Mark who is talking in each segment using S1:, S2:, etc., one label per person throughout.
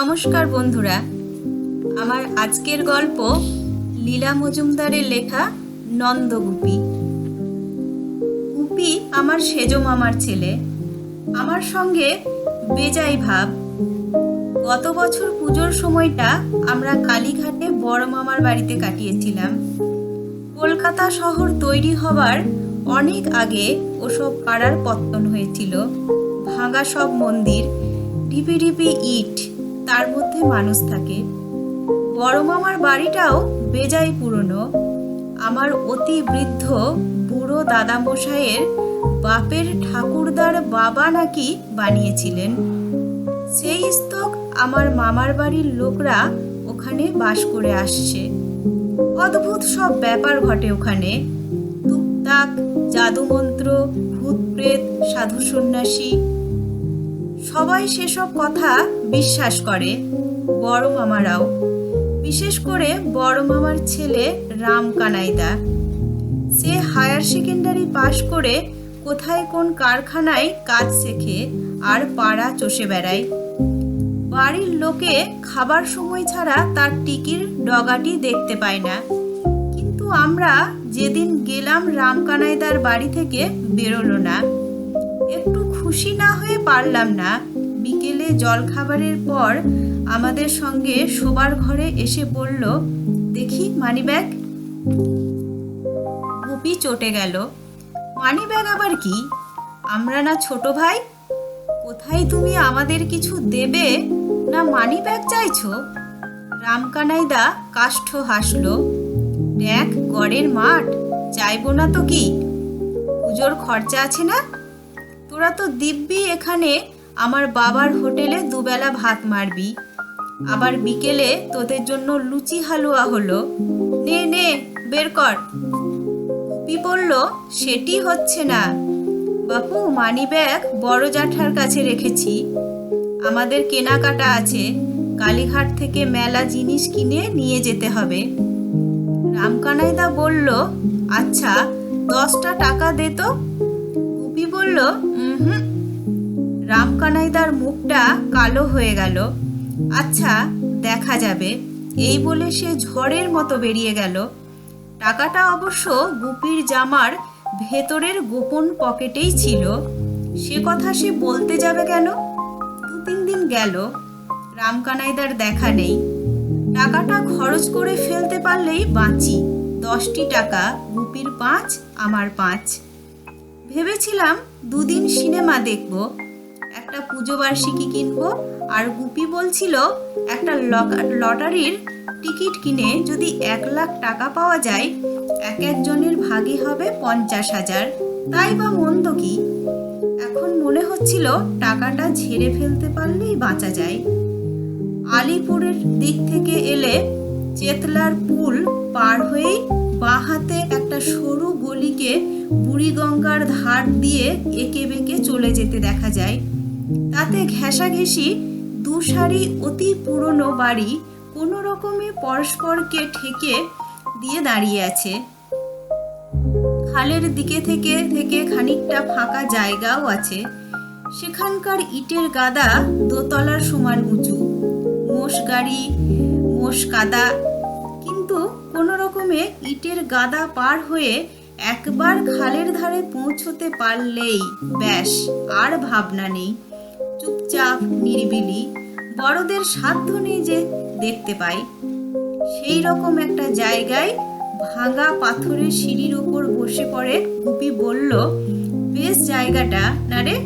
S1: নমস্কার বন্ধুরা। আমার আজকের গল্প লীলা মজুমদারের লেখা নন্দগুপি। গুপি আমার সেজ মামার ছেলে। আমার সঙ্গে বেজাই ভাব। গত বছর পুজোর সময়টা আমরা কালীঘাটে বড় মামার বাড়িতে কাটিয়েছিলাম। কলকাতা শহর তৈরি হবার অনেক আগে ওসব পাড়ার পত্তন হয়েছিল। ভাঙা সব মন্দির, ঢিপি ঢিপি ইট তার মধ্যে মানুষ থাকে। বড় মামার বাড়িটাও বেজায় পুরনো। আমার অতি বৃদ্ধ বুড়ো দাদামশাইয়ের বাপের ঠাকুরদার বাবা নাকি বানিয়েছিলেন। সেই স্তক আমার মামার বাড়ির লোকরা ওখানে বাস করে আসছে। অদ্ভুত সব ব্যাপার ঘটে ওখানে। টুকটাক জাদুমন্ত্র ভূত প্রেত সাধু সন্ন্যাসী সবাই সেসব কথা বিশ্বাস করে, বড় মামারাও। বিশেষ করে বড় মামার ছেলে রাম কানাইদা। সে হায়ার সেকেন্ডারি পাশ করে কোথায় কোন কারখানায় কাজ শেখে আর পাড়া চষে বেড়ায়। বাড়ির লোকে খাবার সময় ছাড়া তার টিকির ডগাটি দেখতে পায় না। কিন্তু আমরা যেদিন গেলাম রামকানাইদার বাড়ি থেকে বেরোলো না। একটু খুশি না হয়ে পারলাম না। বিকেলে জলখাবারের পর আমাদের সঙ্গে শোবার ঘরে এসে বলল, দেখি মানিব্যাগ গুপি চটে গেল মানিব্যাগ আবার কি? আমরা না ছোট ভাই? কোথায় তুমি আমাদের কিছু দেবে না মানি ব্যাগ চাইছো? রামকানাইদা কাষ্ঠ হাসলো, দেখ, গড়ের মাঠ, চাইব না তো কি? পুজোর খরচা আছে না? তোরা তো দিব্যি এখানে আমার বাবার হোটেলে দুবেলা ভাত মারবি। আবার বিকেলে তোদের জন্য লুচি হালুয়া হলো। নে নে, বের কর। গুপি বলল, সেটি হচ্ছে না। বাপু, মানি ব্যাগ বড় জ্যাঠার কাছে রেখেছি। আমাদের কেনাকাটা আছে। কালীঘাট থেকে মেলা জিনিস কিনে নিয়ে যেতে হবে। রামকানাইদা বলল আচ্ছা দশটা টাকা দে তো। গুপি বলল হুম রামকানাইদার মুখটা কালো হয়ে গেল। আচ্ছা দেখা যাবে। এই বলে সে ঝড়ের মতো বেরিয়ে গেল। টাকাটা অবশ্য গুপির জামার ভেতরের গোপন পকেটেই ছিল। সে কথা সে বলতে যাবে কেন? দু তিন দিন গেল। রামকানাইদার দেখা নেই। টাকাটা খরচ করে ফেলতে পারলেই বাঁচি। দশটি টাকা, গুপির পাঁচ, আমার পাঁচ। ভেবেছিলাম দুদিন সিনেমা দেখব। একটা পুজো বার্ষিকী কিনবো। আর গুপি বলছিল, একটা লটারির টিকিট কিনে যদি এক লাখ টাকা পাওয়া যায়, এক একজনের ভাগে হবে পঞ্চাশ হাজার। তাই বা মন্দ কি? এখন মনে হচ্ছিল টাকাটা ঝেড়ে ফেলতে পারলেই বাঁচা যায়। আলিপুরের দিক থেকে এলে চেতলার পুল পার হয়েই বাঁ হাতে একটা সরু গলিকে বুড়িগঙ্গার ধার দিয়ে এঁকে বেঁকে চলে যেতে দেখা যায়। তাতে ঘেঁষাঘেঁষি দু সারি অতি পুরনো বাড়ি কোনো রকমে পরস্পরকে ঠেকে দিয়ে দাঁড়িয়ে আছে। খালের দিকে থেকে থেকে খানিকটা ফাঁকা জায়গাও আছে। সেখানকার ইটের গাদা দোতলার সমান উঁচু। মোষ গাড়ি, মোষ কাদা। কিন্তু কোনো রকমে ইটের গাদা পার হয়ে একবার খালের ধারে পৌঁছতে পারলেই ব্যাস, আর ভাবনা নেই। চুপচাপ নিরিবিলি, বড়দের সাধ্য নেই যে দেখতে পাই। সেই রকম একটা জায়গায় ভাঙা পাথরের সিঁড়ির উপর বসে পড়ে গুপি বলল, বেশ জায়গাটা, না রে?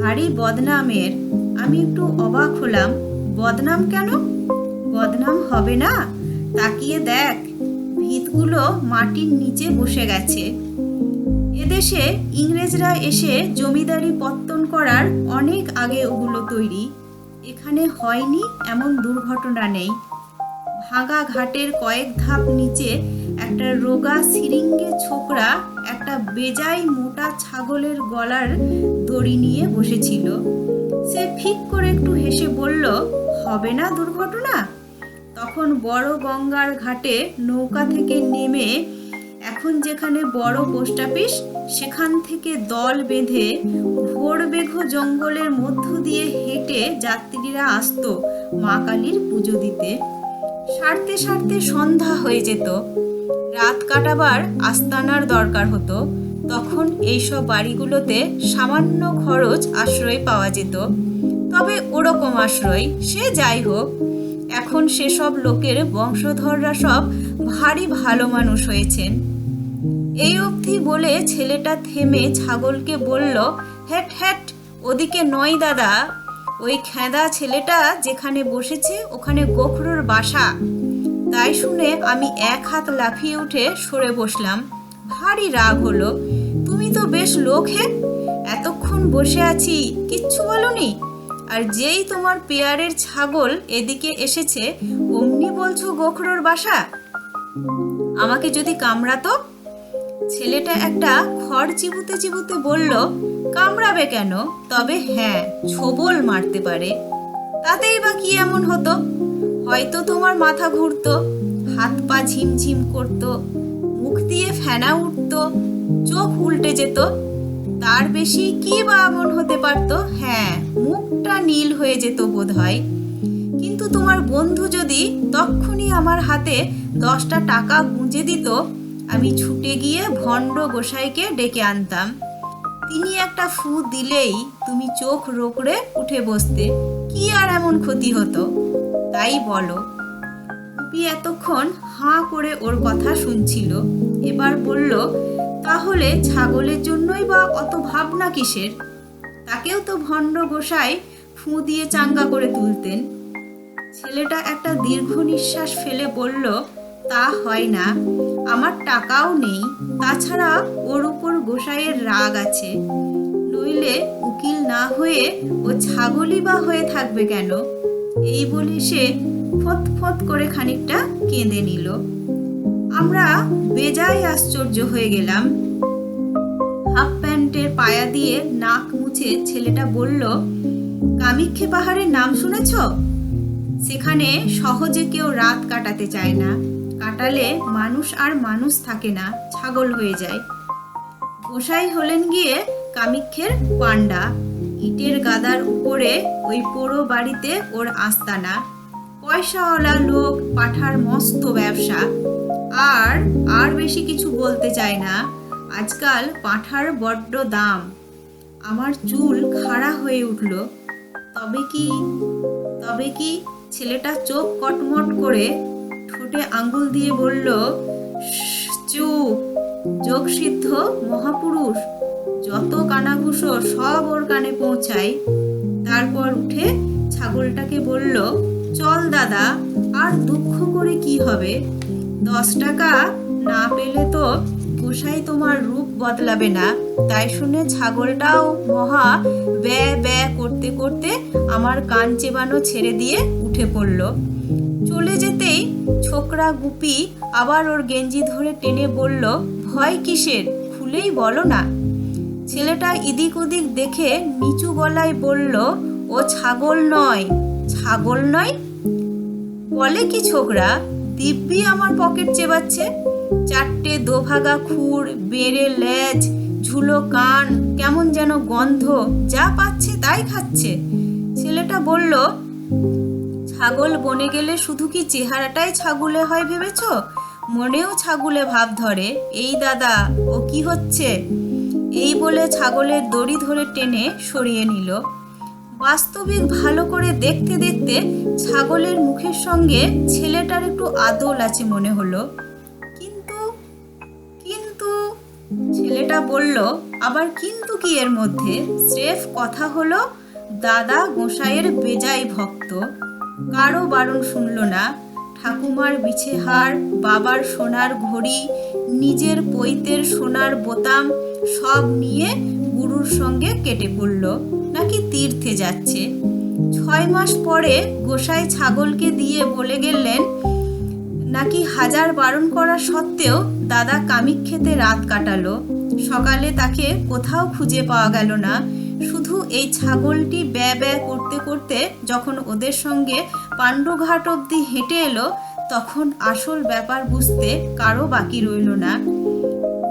S1: ভারী বদনামের। আমি একটু অবাক হলাম। বদনাম কেন? বদনাম হবে না? তাকিয়ে দেখ। ভিতগুলো মাটির নিচে বসে গেছে। এদেশে ইংরেজরা এসে জমিদারি পত্তন করার অনেক আগে ওগুলো তৈরি। এখানে হয়নি এমন দুর্ঘটনা নেই। ভাঙা ঘাটের কয়েক ধাপ নিচে একটা রোগা সিরিঙ্গে ছোকরা একটা বেজাই মোটা ছাগলের গলার দড়ি নিয়ে বসেছিল। সে ফিক করে একটু হেসে বলল, হবে না দুর্ঘটনা? তখন বড় গঙ্গার ঘাটে নৌকা থেকে নেমে এখন যেখানে বড় পোস্ট অফিস সেখান থেকে দল বেঁধে ঘোর বেঘো জঙ্গলের মধ্য দিয়ে হেঁটে যাত্রীরা আসতো মা কালীর পুজো দিতে। সারতে সারতে সন্ধ্যা হয়ে যেত। রাত কাটাবার আস্তানার দরকার হতো। তখন এইসব বাড়িগুলোতে সামান্য খরচ আশ্রয় পাওয়া যেত। তবে ওরকম আশ্রয়, সে যাই হোক, এখন সেসব লোকের বংশধররা সব ভারী ভালো মানুষ হয়েছেন। এই অবধি বলে ছেলেটা থেমে ছাগলকে বলল, হ্যাট হ্যাট, ওদিকে নয় দাদা। ওই খেঁদা ছেলেটা যেখানে বসেছে, ওখানে গোখরোর বাসা। তাই শুনে আমি এক হাত লাফিয়ে উঠে সরে বসলাম। ভারী রাগ হলো। তুমি তো বেশ লোক হে এতক্ষণ বসে আছি, কিচ্ছু বলনি? আর যেই তোমার পেয়ারের ছাগল এদিকে এসেছে, অমনি বলছো গোখরোর বাসা? আমাকে যদি কামড়াতো? ছেলেটা একটা খড় চিবুতে চিবুতে বলল, কামড়াবে কেন? তবে হ্যাঁ ছোবল মারতে পারে। তাতেই বা কি এমন হতো? হয়তো তোমার মাথা ঘুরত, হাত পা ঝিমঝিম করতো, মুখ দিয়ে ফেনা উঠতো, চোখ উল্টে যেত। তার বেশি কি বা এমন হতে পারতো? হ্যাঁ মুখটা নীল হয়ে যেত বোধ হয় কিন্তু তোমার বন্ধু যদি তক্ষুনি আমার হাতে দশটা টাকা গুঁজে দিত আমি ছুটে গিয়ে ভণ্ড গোসাইকে ডেকে আনতাম। তিনি একটা ফু দিলেই তুমি চোখ রোকড়ে উঠে বসতে, কি আর এমন ক্ষতি হতো? তাই বলো। পুপি এতক্ষণ হাঁ করে ওর কথা শুনছিল, এবার বলল, তাহলে ছাগলের জন্যই বা অত ভাবনা কিসের? তাকেও তো ভণ্ড গোসাই ফু দিয়ে চাঙ্গা করে তুলতেন। ছেলেটা একটা দীর্ঘ নিঃশ্বাস ফেলে বলল তা হয় না। আমার টাকাও নেই। তাছাড়া ওর উপর গোসাইয়ের রাগ আছে। নইলে উকিল না হয়ে ও ছাগলই বা হয়ে থাকবে কেন? এই বলে সে ফত ফত করে খানিকটা কেঁদে নিল। আমরা বেজায় আশ্চর্য হয়ে গেলাম। হাফ প্যান্টের পায়া দিয়ে নাক মুছে ছেলেটা বলল কামিক্ষে পাহাড়ের নাম শুনেছ? সেখানে সহজে কেউ রাত কাটাতে চায় না। কাটালে মানুষ আর মানুষ থাকে না, ছাগল হয়ে যায়। গোসাই হলেন গিয়ে কামিক্ষের পান্ডা ইটের গাদার উপরে ওই পোড়ো বাড়িতে ওর আস্তানা। পয়সাওয়ালা লোক, পাঠার মস্ত ব্যবসা। আর আর বেশি কিছু বলতে চায় না। আজকাল পাঁঠার বড্ড দাম। আমার চুল খাড়া হয়ে উঠল। তবে কি তবে কি ছেলেটা চোখ কটমট করে ঠোঁটে আঙ্গুল দিয়ে বলল "শ্, চুপ যোগসিদ্ধ মহাপুরুষ। যত কানাঘুষো সব ওর কানে পৌঁছায়। তারপর উঠে ছাগলটাকে বলল চল দাদা আর দুঃখ করে কি হবে? দশ টাকা না পেলে তো গোসাই তোমার রূপ বদলাবে না। তাই শুনে ছাগলটাও মহা ব্যয় ব্যয় করতে করতে আমার কান চেবানো ছেড়ে দিয়ে উঠে পড়ল। চলে যেতেই ছোকরা গুপি আবার ওর গেঞ্জি ধরে টেনে বলল, ভয় কিসের? খুলেই বলো না। ছেলেটা ইদিক ওদিক দেখে নিচু গলায় বলল, ও ছাগল নয়। ছাগল নয়? বলে কি ছোকরা? দিব্যি আমার পকেট চেবাচ্ছে। চারটে দোভাগা খুর, বেড়ে লেজ, ঝুলো কান, কেমন যেন গন্ধ, যা পাচ্ছে তাই খাচ্ছে। ছেলেটা বলল ছাগল বনে গেলে শুধু কি চেহারাটাই ছাগুলে হয় ভেবেছ? মনেও ছাগুলে ভাব ধরে, এই দাদা, ও কি হচ্ছে? এই বলে ছাগলের দড়ি ধরে টেনে সরিয়ে নিল। বাস্তবিক ভালো করে দেখতে দেখতে ছাগলের মুখের সঙ্গে ছেলেটার একটু আদল আছে মনে হলো। কিন্তু কিন্তু, ছেলেটা বলল, আবার কিন্তু কি এর মধ্যে? স্রেফ কথা হলো, দাদা গোসাইয়ের বেজাই ভক্ত। কারও বারণ শুনল না। ঠাকুমার বিছে হার বাবার সোনার ঘড়ি, নিজের পৈতের সোনার বোতাম সব নিয়ে গুরুর সঙ্গে কেটে পড়ল। নাকি তীর্থে যাচ্ছে। ছয় মাস পরে গোসাই ছাগলকে দিয়ে বলে গেলেন, নাকি হাজার বারণ করা সত্ত্বেও দাদা কামিক খেতে রাত কাটালো। সকালে তাকে কোথাও খুঁজে পাওয়া গেল না। শুধু এই ছাগলটি ব্যয় ব্যয় করতে করতে যখন ওদের সঙ্গে পাণ্ডুঘাট অবধি হেঁটে এলো, তখন আসল ব্যাপার বুঝতে কারও বাকি রইল না।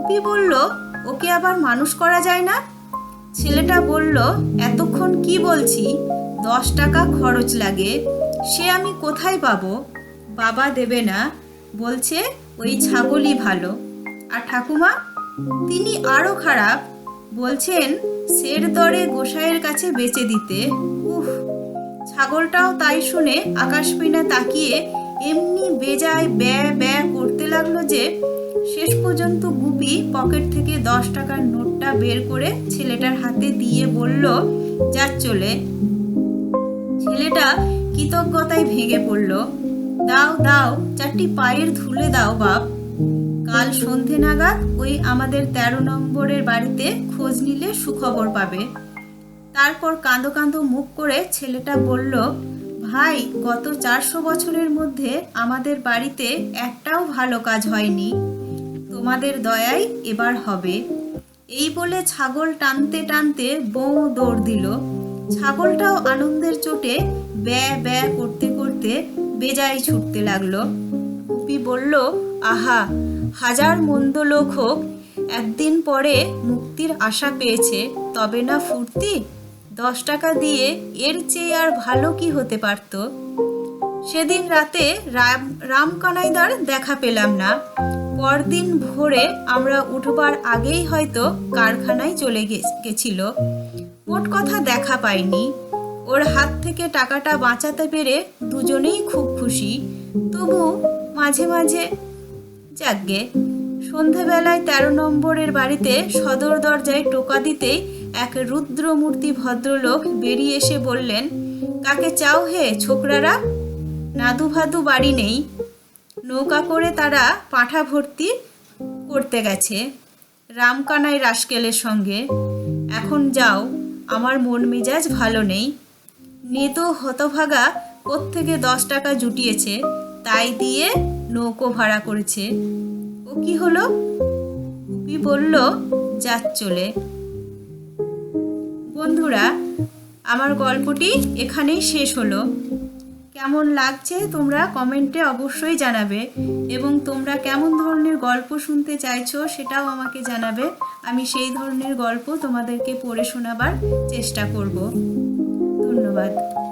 S1: উপি বলল, ওকে আবার মানুষ করা যায় না? ছেলেটা বলল, এতক্ষণ কি বলছি? দশ টাকা খরচ লাগে। সে আমি কোথায় পাবো? বাবা দেবে না। বলছে, ওই ছাগলই ভালো। আর ঠাকুমা? তিনি আরও খারাপ। বলছেন সের দরে গোসাইয়ের কাছে বেচে দিতে। উফ, ছাগলটাও তাই শুনে আকাশপিনা তাকিয়ে এমনি বেজায় ব্যা ব্যা করতে লাগল যে, শেষ পর্যন্ত গুপি পকেট থেকে দশ টাকার নোটটা বের করে ছেলেটার হাতে দিয়ে বলল যা চলে। ছেলেটা কৃতজ্ঞতায় ভেঙে পড়ল, দাও দাও, চারটি পায়ের ধুলে দাও বাপ। কাল সন্ধে নাগাদ ওই আমাদের তেরো নম্বরের বাড়িতে খোঁজ নিলে সুখবর পাবে। তারপর কাঁদো কাঁদো মুখ করে ছেলেটা বলল, ভাই, গত চারশো বছরের মধ্যে আমাদের বাড়িতে একটাও ভালো কাজ হয়নি। তোমাদের দয়ায় এবার হবে। এই বলে ছাগল টানতে টানতে বউ দৌড় দিল। ছাগলটাও আনন্দের চোটে ব্যা ব্যা করতে করতে বেজায় ছুটতে লাগল। বলল, আহা হাজার মন্দ লোক হোক, একদিন পরে মুক্তির আশা পেয়েছে, তবে না ফুর্তি? দশ টাকা দিয়ে এর চেয়ে আর ভালো কি হতে পারতো? সেদিন রাতে রাম, রামকানাইদার দেখা পেলাম না। পরদিন ভোরে আমরা উঠবার আগেই হয়তো কারখানায় চলে গেছিল। মোট কথা দেখা পাইনি। ওর হাত থেকে টাকাটা বাঁচাতে পেরে দুজনেই খুব খুশি। তবু মাঝে মাঝে যাকগে সন্ধেবেলায় তেরো নম্বরের বাড়িতে সদর দরজায় টোকা দিতেই এক রুদ্রমূর্তি ভদ্রলোক বেরিয়ে এসে বললেন, কাকে চাও হে, ছোকরারা? নাদু ভাদু বাড়ি নেই। নৌকা করে তারা পাঁঠা ভর্তি করতে গেছে। রামকানাই রাসকেলের সঙ্গে। এখন যাও, আমার মন মেজাজ ভালো নেই। নেতো হতভাগা কোত্থেকে দশ টাকা জুটিয়েছে, তাই দিয়ে নৌকো ভাড়া করেছে। ও কি হলো? গুপি বলল, যাক চলে। বন্ধুরা, আমার গল্পটি এখানেই শেষ হলো। কেমন লাগছে তোমরা কমেন্টে অবশ্যই জানাবে এবং তোমরা কেমন ধরনের গল্প শুনতে চাইছো সেটাও আমাকে জানাবে। আমি সেই ধরনের গল্প তোমাদেরকে পড়ে শোনাবার চেষ্টা করব। ধন্যবাদ।